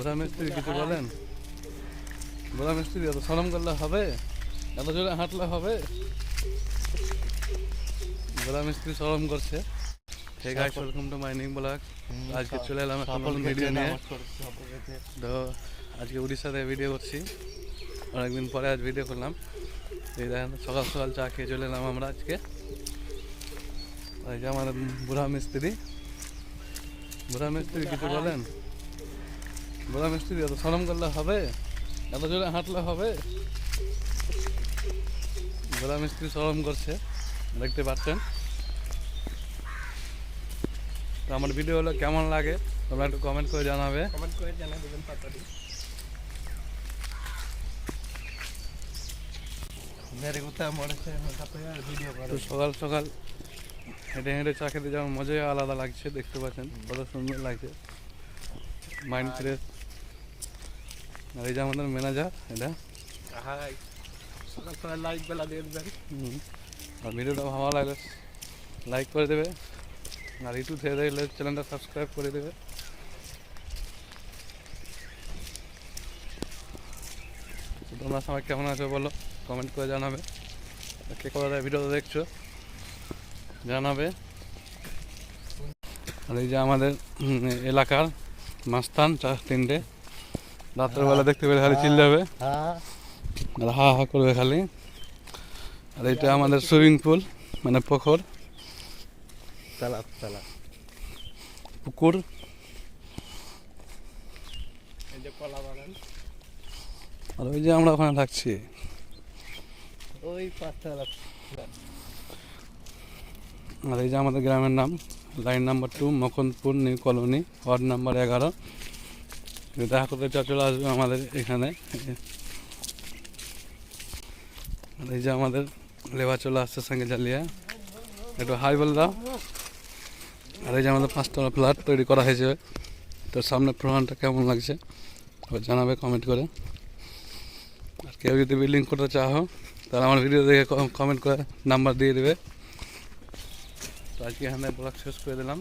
বুড়া মিস্ত্রি কিছু বলেন? বুড়া মিস্ত্রি এত সরম করলে হবে? এত জোরে হাঁটলে হবে? বুড়া মিস্ত্রি সরম করছে। Hey guys welcome to mining blog আজকে চলে এলাম একটা নতুন ভিডিও নিয়ে। তো আজকে উড়িষ্যাতে ভিডিও করছি। অনেকদিন পরে আজ ভিডিও করলাম। এই দেখেন সকাল সকাল চা খেয়ে চলে এলাম আমরা আজকে। এই যে আমাদের বুড়া মিস্ত্রি। বুড়া মিস্ত্রি কিছু বলেন? বুড়া মিস্ত্রি এত সরম করলে হবে? এত জোরে হাঁটলে হবে? বুড়া মিস্ত্রি সরম করছে দেখতে পাচ্ছেন। তো আমার ভিডিওগুলো কেমন লাগে তোমরা একটু কমেন্ট করে জানাবে। কমেন্ট ভিডিও করে। সকাল সকাল হেঁটে হেঁটে চা খেতে যেমন মজাই আলাদা লাগছে দেখতে পাচ্ছেন কত সুন্দর লাগছে। Mind fresh. আর এই যে আমাদের ম্যানেজার এটা। হাই। সকাল সকাল লাইক বেলা দিয়ে দেবেন। আর ভিডিওটা ভালো লাগলে লাইক করে দেবে। আর ইউটিউব থেকে দেখলে চ্যানেলটা সাবস্ক্রাইব করে দেবে। তোমরা সবাই কেমন আছো বলো? কমেন্ট করে জানাবে। কে কোথায় ভিডিও দেখছ? জানাবে। আর এই যে আমাদের এলাকার মাস্তান চার তিনটে। রাত্রেবেলা দেখতে পেলে খালি চিল্লাবে হ্যাঁ। আর হা হা করবে খালি। আর এটা আমাদের সুইমিং পুল মানে পুকুর। পুকুর। আর ওই যে আমরা ওখানে থাকছি। ওই পাঁচ তালাব আর এই যে আমাদের গ্রামের নাম line number two Makanpur new colony ward number এগারো। দেখা করতে চলে আসবে আমাদের এখানে। আর এই যে আমাদের লেবার চলে আসছে সঙ্গে চালিয়ে একটু হাই বলে দাও। আর এই যে আমাদের পাঁচতলা ফ্ল্যাট তৈরি করা হয়েছে। তো সামনে প্রমাণটা কেমন লাগছে? জানাবে কমেন্ট করে। আর কেউ যদি বিল্ডিং করতে চাও, তাহলে আমার ভিডিও দেখে কমেন্ট করে নাম্বার দিয়ে দেবে। তো আজকে এখানে ব্লগ শেষ করে দিলাম।